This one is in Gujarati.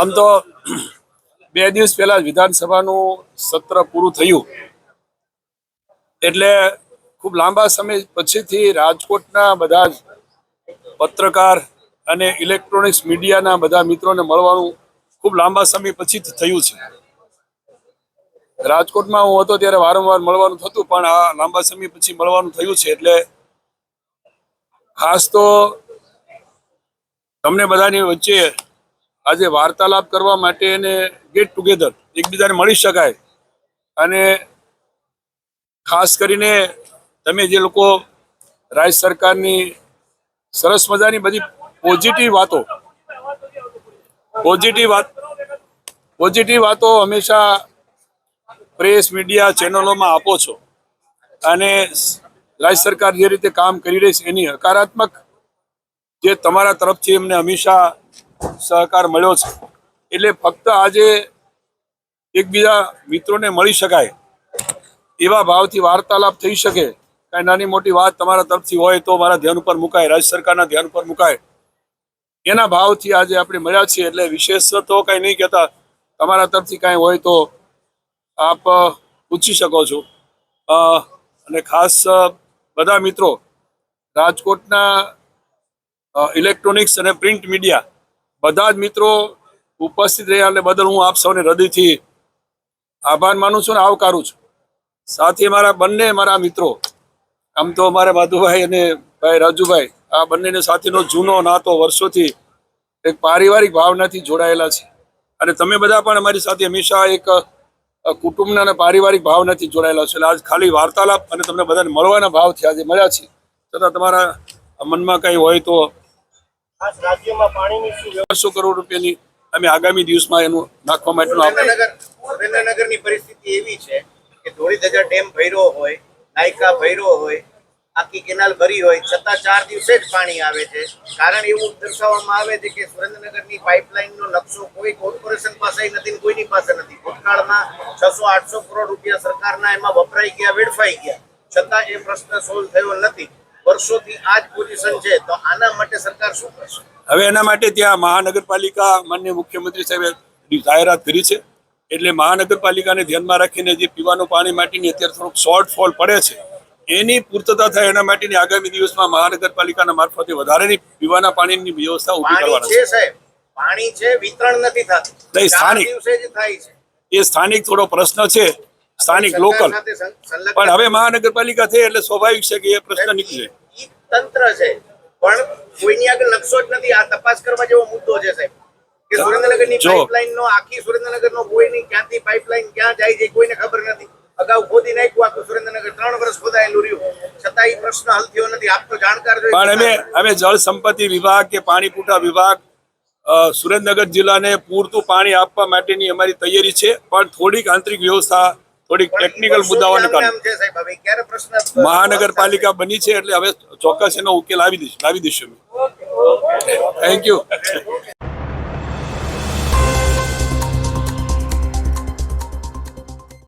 આમ તો બે દિવસ પહેલા વિધાનસભાનું સત્ર પૂરું થયું. એટલે ખૂબ લાંબા સમય પછીથી રાજકોટના બધા પત્રકાર અને ઇલેક્ટ્રોનિક્સ મીડિયાના બધા મિત્રોને મળવાનું ખૂબ લાંબા સમય પછી થયું છે. રાજકોટમાં હું હતો ત્યારે વારંવાર મળવાનું થતું, પણ આ લાંબા સમય પછી મળવાનું થયું છે એટલે ખાસ તો તમને બધાની વચ્ચે આજે વાર્તાલાપ કરવા માટે અને ગેટ ટુગેધર એકબીજાને મળી શકાય. અને ખાસ કરીને તમે જે લોકો રાજ્ય સરકારની સરસ મજાની બધી પોઝિટિવ વાતો પોઝિટિવ વાત પોઝિટિવ વાતો હંમેશા પ્રેસ મીડિયા ચેનલોમાં આપો છો. અને રાજ્ય સરકાર જે રીતે કામ કરી રહી છે, એની હકારાત્મક જે તમારા તરફથી એમને હંમેશા સહકાર મળ્યો છે. એટલે ફક્ત આજે એકબીજા મિત્રોને મળી શકાય એવા ભાવથી વાર્તાલાપ થઈ શકે. કાંઈ નાની મોટી વાત તમારા તરફથી હોય તો મારા ધ્યાન ઉપર મુકાય, રાજ્ય સરકારના ધ્યાન ઉપર મુકાય. એના ભાવથી આજે આપણે મળ્યા છીએ એટલે વિશેષ તો કાંઈ નહીં કહેતા. તમારા તરફથી કાંઈ હોય તો આપ પૂછી શકો છો. અને ખાસ બધા મિત્રો, રાજકોટના ઇલેક્ટ્રોનિક્સ અને પ્રિન્ટ મીડિયા બધા જ મિત્રો ઉપસ્થિત રહ્યા એટલે બદલ હું આપ સૌને હૃદયથી આભાર માનું છું અને આવકારું છું. સાથે મારા બંને મારા મિત્રો, આમ તો મારા માધુભાઈ અને ભાઈ રાજુભાઈ, આ બંનેને સાથેનો જૂનો નાતો વર્ષોથી એક પારિવારિક ભાવનાથી જોડાયેલા છે. અને તમે બધા પણ અમારી સાથે હંમેશા એક કુટુંબના અને પારિવારિક ભાવનાથી જોડાયેલા છે. આજ ખાલી વાર્તાલાપ અને તમને બધાને મળવાના ભાવથી આજે મળ્યા છે છતાં તમારા મનમાં કંઈ હોય તો ખાસ રાજ્યમાં પાણીની શું વ્યવસ્થા બસો કરોડ રૂપિયાની અમે આગામી દિવસમાં એનું નાખવા માટેનું આપણે સુરેન્દ્રનગર સુરેન્દ્રનગરની પરિસ્થિતિ એવી છે કે ધોળીધજા ડેમ ભૈરો હોય નાયકા ભર્યો હોય આખી કેનાલ ભરી હોય, છતાં ચાર દિવસે જ પાણી આવે છે. કારણ એવું દર્શાવવામાં આવે છે કે સુરેન્દ્રનગરની પાઇપલાઇનનો નકશો કોઈ કોર્પોરેશન પાસે નથી કોઈની પાસે નથી. ભૂતકાળમાં છસો આઠસો કરોડ રૂપિયા સરકારના એમાં વપરાઈ ગયા, વેડફાઈ ગયા. છતાં એ પ્રશ્ન સોલ્વ થયો નથી. વર્ષોથી આ જ પોઝિશન છે. તો આના માટે સરકાર શું કરશે? હવે એના માટે ત્યાં મહાનગરપાલિકા માન્ય મુખ્યમંત્રી સાહેબે જાહેરાત કરી છે. એટલે મહાનગરપાલિકાને ધ્યાનમાં રાખીને જે પીવાનું પાણી માટેની અત્યારે થોડુંક શોર્ટફોલ પડે છે એની પૂર્તતા થાય એના માટેની આગામી દિવસમાં મહાનગરપાલિકાના મારફતે વધારેની પીવાના પાણીની વ્યવસ્થા ઊભી કરવાના છે સાહેબ. પાણી છે વિતરણ નથી થતું. સ્થાનિક. દિવસે જ થાય છે. એ સ્થાનિક થોડો પ્રશ્ન છે સ્થાનિક લોકલ. પણ હવે મહાનગરપાલિકા થઈ એટલે સ્વાભાવિક છે કે એ પ્રશ્ન નીકળે તંત્ર છે. પણ કોઈની આગળ નકશો જ નથી. આ તપાસ કરવા જેવો મુદ્દો છે સાહેબ. કે સુરેન્દ્રનગરની. પાઇપલાઇન નો આખી સુરેન્દ્રનગરનો કોઈની ક્યાંથી પાઇપલાઇન ક્યાં જાય છે કોઈને ખબર નથી. અગાઉ ખોદી નાખ્યું આખું ત્રણ વર્ષ ખોદાયેલું રહ્યું. છતાં એ પ્રશ્ન હલ થયો નથી. આપ તો જાણકાર પણ અમે અમે જળ સંપત્તિ વિભાગ કે પાણી પુરવઠા વિભાગ સુરેન્દ્રનગર જિલ્લાને પૂરતું પાણી આપવા માટેની અમારી તૈયારી છે. પણ થોડીક આંતરિક વ્યવસ્થા થોડીક ટેકનિકલ મુદ્દાઓને કારણે. મહાનગરપાલિકા બની છે એટલે હવે ચોક્કસ એનો ઉકેલ આવી દઈશ લાવી દઈશું થેન્ક યુ